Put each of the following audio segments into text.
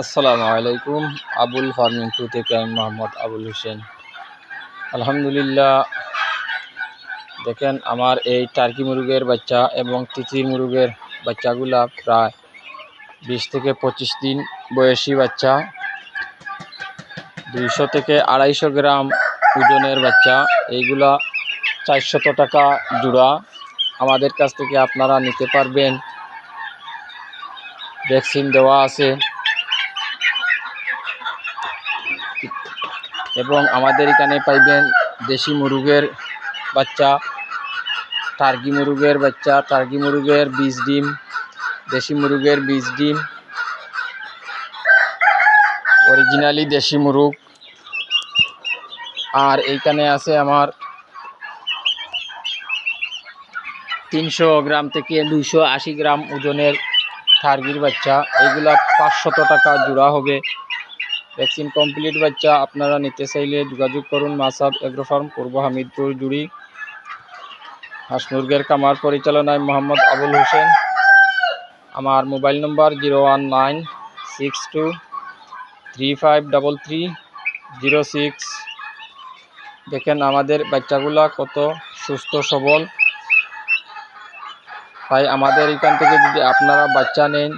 আসসালামু আলাইকুম। Abul farming two থেকে আমি মোহাম্মদ আবুল হোসেন। আলহামদুলিল্লাহ, দেখেন আমার এই টার্কি মুরগের বাচ্চা এবং তিতির মুরগের বাচ্চাগুলা প্রায় বিশ থেকে পঁচিশ দিন বয়সী বাচ্চা, দুইশো থেকে আড়াইশো গ্রাম ওজনের বাচ্চা। এইগুলা চারশত টাকা জোড়া। আমাদের কাছ থেকে আপনারা নিতে পারবেন। ভ্যাকসিন দেওয়া আছে। এবং আমাদের এখানে পাইবেন দেশি মুরগের বাচ্চা, টার্কি মুরগের বাচ্চা, টার্কি মুরগের বীজ ডিম, দেশি মুরগের বীজ ডিম অরিজিনালি দেশি মুরগ। আর এইখানে আছে আমার তিনশো গ্রাম থেকে দুইশো আশি গ্রাম ওজনের টার্কির বাচ্চা। এগুলা পাঁচশত টাকা জোড়া হবে। ভ্যাকসিন কমপ্লিট বাচ্চা আপনারা নিতে চাইলে যোগাযোগ করুন। মাসাব এগ্রো ফার্ম পূর্ব হামিদপুর, জুড়ি। হাঁস মুরগের কামার পরিচালনায় মোহাম্মদ আবুল হোসেন। আমার mobile number zero one nine six two three five double three zero six. দেখেন আমাদের বাচ্চাগুলা কত সুস্থ, সবল। তাই আমাদের এখান থেকে যদি আপনারা বাচ্চা নেন,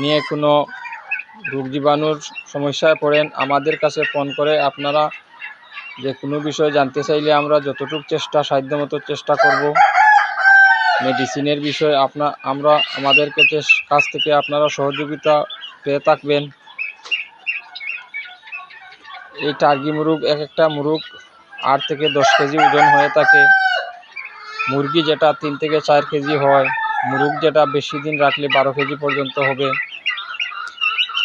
নিয়ে কোনো রোগ জীবাণুর সমস্যায় পড়েন, আমাদের কাছে ফোন করে আপনারা যে কোনো বিষয় জানতে চাইলে আমরা যতটুকু চেষ্টা, সাধ্যমতো চেষ্টা করব। মেডিসিনের বিষয়ে আপনা, আমরা, আমাদের কাছে থেকে আপনারা সহযোগিতা পেয়ে থাকবেন। এই টার্কি মুরগ এক একটা মুরগ আট থেকে দশ কেজি ওজন হয়ে থাকে। মুরগি যেটা তিন থেকে চার কেজি হয়, মুরগ যেটা বেশি দিন রাখলে বারো কেজি পর্যন্ত হবে।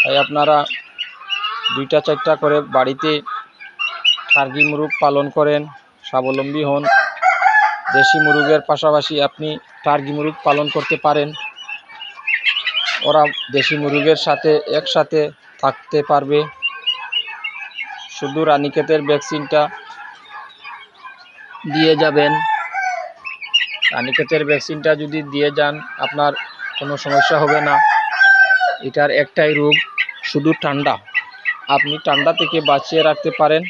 তাই আপনারা দুইটা চারটা করে বাড়িতে টার্কি মুরগ পালন করেন, স্বাবলম্বী হন। দেশি মুরগের পাশাপাশি আপনি টার্কি মুরগ পালন করতে পারেন। ওরা দেশি মুরগের সাথে একসাথে থাকতে পারবে। শুধু রানীক্ষেতের ভ্যাকসিনটা দিয়ে যাবেন। রানীক্ষেতের ভ্যাকসিনটা যদি দিয়ে যান, আপনার কোনো সমস্যা হবে না। এটার একটাই রোগ শুধু ঠান্ডা। আপনি ঠান্ডা থেকে বাঁচিয়ে রাখতে পারেন।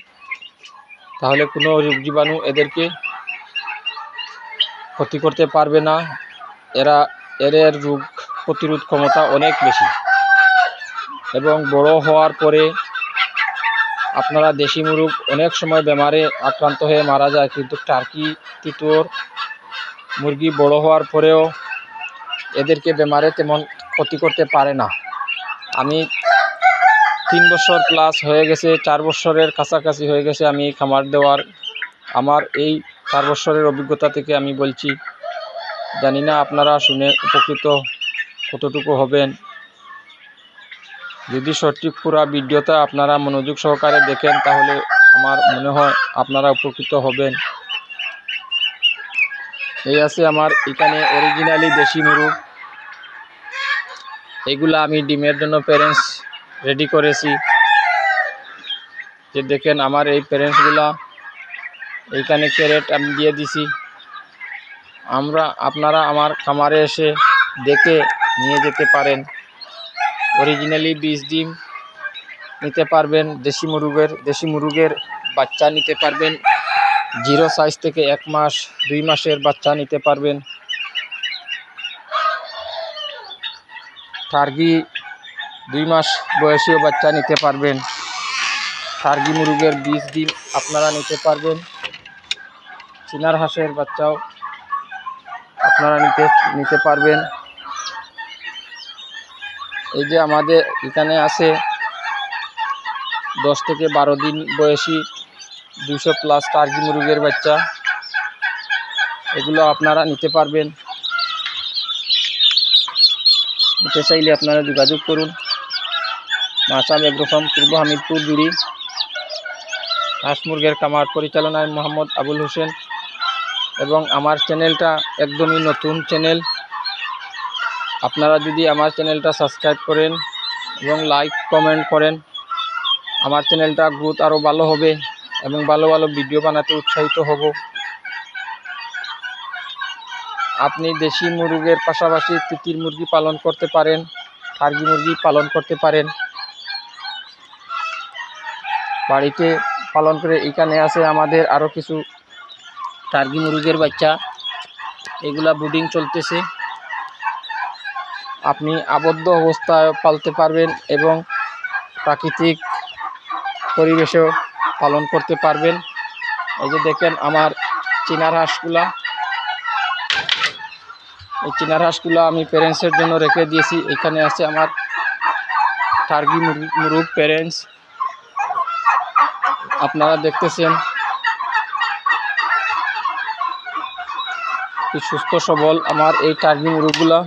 তাহলে কোনো রোগ জীবাণু এদেরকে ক্ষতি করতে পারবে না। এরা, এদের রোগ প্রতিরোধ ক্ষমতা অনেক বেশি। এবং বড় হওয়ার পরে আপনারা দেশি মুরগ অনেক সময় বেমারে আক্রান্ত হয়ে মারা যায়। কিন্তু টার্কি, তিতুর মুরগি বড় হওয়ার পরেও এদেরকে বেমারে তেমন ক্ষতি করতে পারে না। আমি তিন বছর প্লাস হয়ে গেছে, চার বছরের কাছাকাছি হয়ে গেছে আমি খামার দেওয়ার। আমার এই চার বছরের অভিজ্ঞতা থেকে আমি বলছি, জানি না আপনারা শুনে উপকৃত কতটুকু হবেন। যদি সঠিক পুরা ভিডিওটা আপনারা মনোযোগ সহকারে দেখেন, তাহলে আমার মনে হয় আপনারা উপকৃত হবেন। এই আছে আমার এখানে অরিজিনালি দেশি মুরগ। এগুলা আমি ডিমের জন্য প্যারেন্টস রেডি করেছি। যে দেখেন আমার এই প্যারেন্টসগুলা এইখানে ক্যারেট আমি দিয়ে দিছি। আমরা, আপনারা আমার খামারে এসে দেখে নিয়ে যেতে পারেন। অরিজিনালি বীজ ডিম নিতে পারবেন, দেশি মুরগের দেশি মুরগের বাচ্চা নিতে পারবেন। জিরো সাইজ থেকে এক মাস, দুই মাসের বাচ্চা নিতে পারবেন। টার্গি দুই মাস বয়সীয় বাচ্চা নিতে পারবেন। টার্গি মুরগের বীজ ডিম আপনারা নিতে পারবেন। চিনার হাঁসের বাচ্চাও আপনারা নিতে নিতে পারবেন। এই যে আমাদের এখানে আছে দশ থেকে বারো দিন বয়সী দুশো প্লাস টার্কি মুরগের বাচ্চা। এগুলো আপনারা নিতে পারবেন। নিতে চাইলে আপনারা যোগাযোগ করুন। মাসাম এগ্রোফার্ম পূর্ব হামিদপুর জুড়ি হাঁস মুরগের কামার পরিচালনায় মোহাম্মদ আবুল হোসেন। এবং আমার চ্যানেলটা একদমই নতুন চ্যানেল। আপনারা যদি আমার চ্যানেলটা সাবস্ক্রাইব করেন এবং লাইক, কমেন্ট করেন, আমার চ্যানেলটা গ্রোথ আরও ভালো হবে এবং ভালো ভালো ভিডিও বানাতে উৎসাহিত হব। আপনি দেশি মুরগের পাশাপাশি তিতির মুরগি পালন করতে পারেন টার্কি মুরগি পালন করতে পারেন। বাড়িতে পালন করে এখানে আছে আমাদের আরও কিছু টার্গি মুরগের বাচ্চা। এগুলা ব্রুডিং চলতেছে। আপনি আবদ্ধ অবস্থায় পালতে পারবেন এবং প্রাকৃতিক পরিবেশেও পালন করতে পারবেন। এই যে দেখেন আমার চিনার হাঁসগুলা। এই চিনার হাঁসগুলো আমি প্যারেন্টসের জন্য রেখে দিয়েছি। এখানে আছে আমার টার্গি মুরগ প্যারেন্টস আপনারা দেখতেছেন। সুস্থ সবল আমার এই টার্গি মুরগগুলা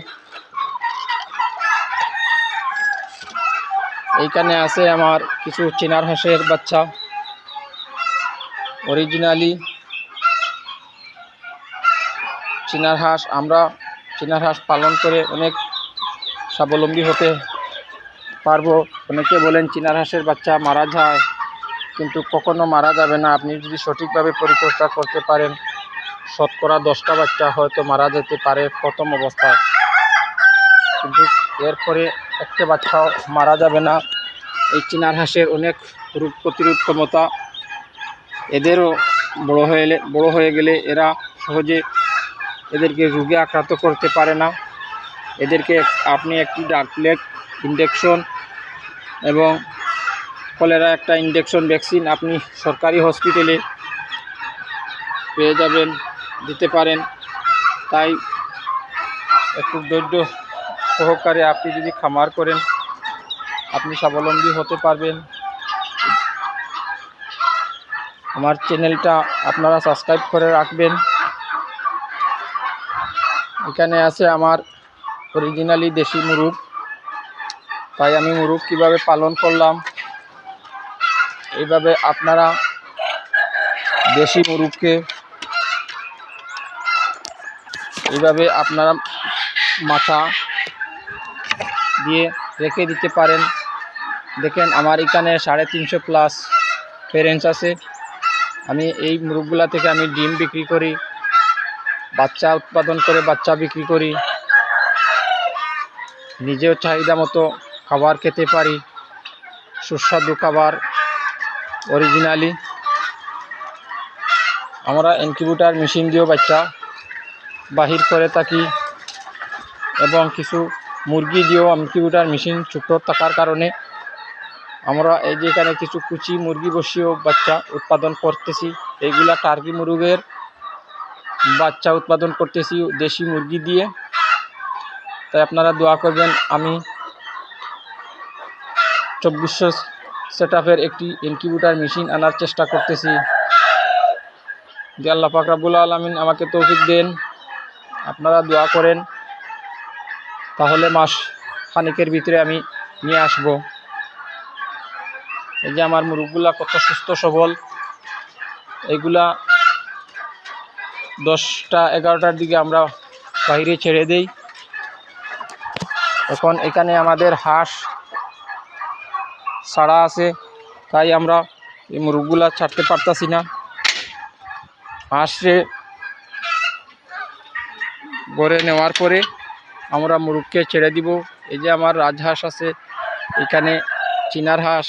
এইখানে আছে আমার কিছু চিনার হাঁসের বাচ্চা। অরিজিনালি চিনার হাঁস, আমরা চিনার হাঁস পালন করে অনেক স্বাবলম্বী হতে পারব। অনেকে বলেন, চিনার হাঁসের বাচ্চা মারা যায়। কিন্তু কখনো মারা যাবে না। আপনি যদি সঠিকভাবে পরিচর্যা করতে পারেন, শতকরা দশটা বাচ্চা হয়তো মারা যেতে পারে প্রথম অবস্থায়। কিন্তু এরপরে একটা বাচ্চাও মারা যাবে না। এই চিনার হাঁসের অনেক রোগ প্রতিরোধ ক্ষমতা এদেরও বড় হয়ে বড় হয়ে গেলে এরা সহজে এদেরকে রোগে আক্রান্ত করতে পারে না। এদেরকে আপনি একটি ডাকলেক ইঞ্জেকশন এবং কলেরা একটা ইঞ্জেকশন ভ্যাকসিন আপনি সরকারি হসপিটালে পেয়ে যাবেন, দিতে পারেন। তাই একটু ধৈর্য সহকারে আপনি যদি খামার করেন, আপনি স্বাবলম্বী হতে পারবেন। আমার চ্যানেলটা আপনারা সাবস্ক্রাইব করে রাখবেন। এখানে আছে আমার অরিজিনালি দেশি মুরগ তাই আমি মুরগ কীভাবে পালন করলাম এইভাবে আপনারা দেশি মুরগকে এইভাবে আপনারা মাথা দিয়ে রেখে দিতে পারেন। দেখেন আমার এখানে সাড়ে তিনশো প্লাস প্যারেন্টস আছে। আমি এই মুরগগুলা থেকে আমি ডিম বিক্রি করি, বাচ্চা উৎপাদন করে বাচ্চা বিক্রি করি। নিজেও চাহিদা মতো খাবার খেতে পারি, সুস্বাদু খাবার অরিজিনালি আমরা ইনকিউবেটার মেশিন দিয়েও বাচ্চা বাহির করে থাকি এবং কিছু মুরগি দিয়েও ইনকিউবেটার মেশিন ছোটো থাকার কারণে আমরা এই যে এখানে কিছু কুচি মুরগি বসিয়েও বাচ্চা উৎপাদন করতেছি। এইগুলা টার্কি মুরগের বাচ্চা উৎপাদন করতেছি দেশি মুরগি দিয়ে। তাই আপনারা দোয়া করবেন আমি চব্বিশশো সেট একটি ইনকিউবেটার মেশিন আনার চেষ্টা করতেছি। যে আল্লাহ পাক রাব্বুল আলমিন আমাকে তৌফিক দেন। আপনারা দোয়া করেন। তাহলে মাস খানিকের ভিতরে আমি নিয়ে আসব। এই যে আমার মুরগগুলা কত সুস্থ সবল। এইগুলা দশটা এগারোটার দিকে আমরা বাইরে ছেড়ে দেই। এখন এখানে আমাদের হাঁস ছাড়া আছে, তাই আমরা এই মুরগগুলা ছাড়তে পারতাছি না। হাঁসে গড়ে নেওয়ার পরে আমরা মুরগকে ছেড়ে দিব। এই যে আমার রাজহাঁস আছে, এখানে চিনার হাঁস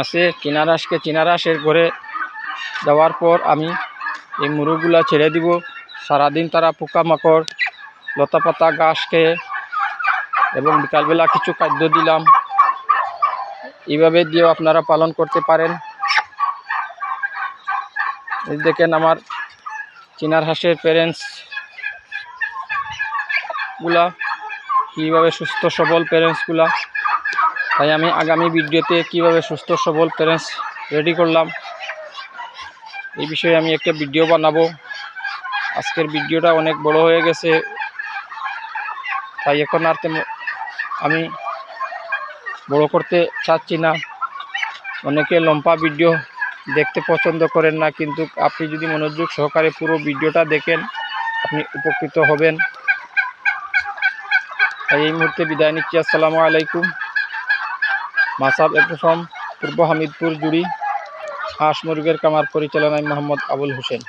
আছে। চিনার হাঁসকে চিনার হাঁসের ঘরে দেওয়ার পর আমি এই মুরগগুলা ছেড়ে দিব। সারাদিন তারা পোকামাকড়, লতাপাতা, ঘাস খেয়ে এবং বিকালবেলা কিছু খাদ্য দিলাম। এইভাবে দিয়েও আপনারা পালন করতে পারেন। দেখেন আমার চিনার হাঁসের প্যারেন্টসগুলা, কীভাবে সুস্থ সবল প্যারেন্টসগুলা তাই আমি আগামী ভিডিওতে কীভাবে সুস্থ সবল প্যারেন্টস রেডি করলাম, এই বিষয়ে আমি একটা ভিডিও বানাবো। আজকের ভিডিওটা অনেক বড় হয়ে গেছে। তাই এখন আর তেমন আমি বড় করতে চাচ্ছি না। অনেকে লম্বা ভিডিও দেখতে পছন্দ করেন না, কিন্তু আপনি যদি মনোযোগ সহকারে পুরো ভিডিওটা দেখেন, আপনি উপকৃত হবেন। তাই এই মুহূর্তে বিদায় নিচ্ছি। আসসালামু আলাইকুম। মাসাব এফএম পূর্ব হামিদপুর, জুড়ি। হাঁস মুরগের কামার পরিচালনায় মোহাম্মদ আবুল হোসেন।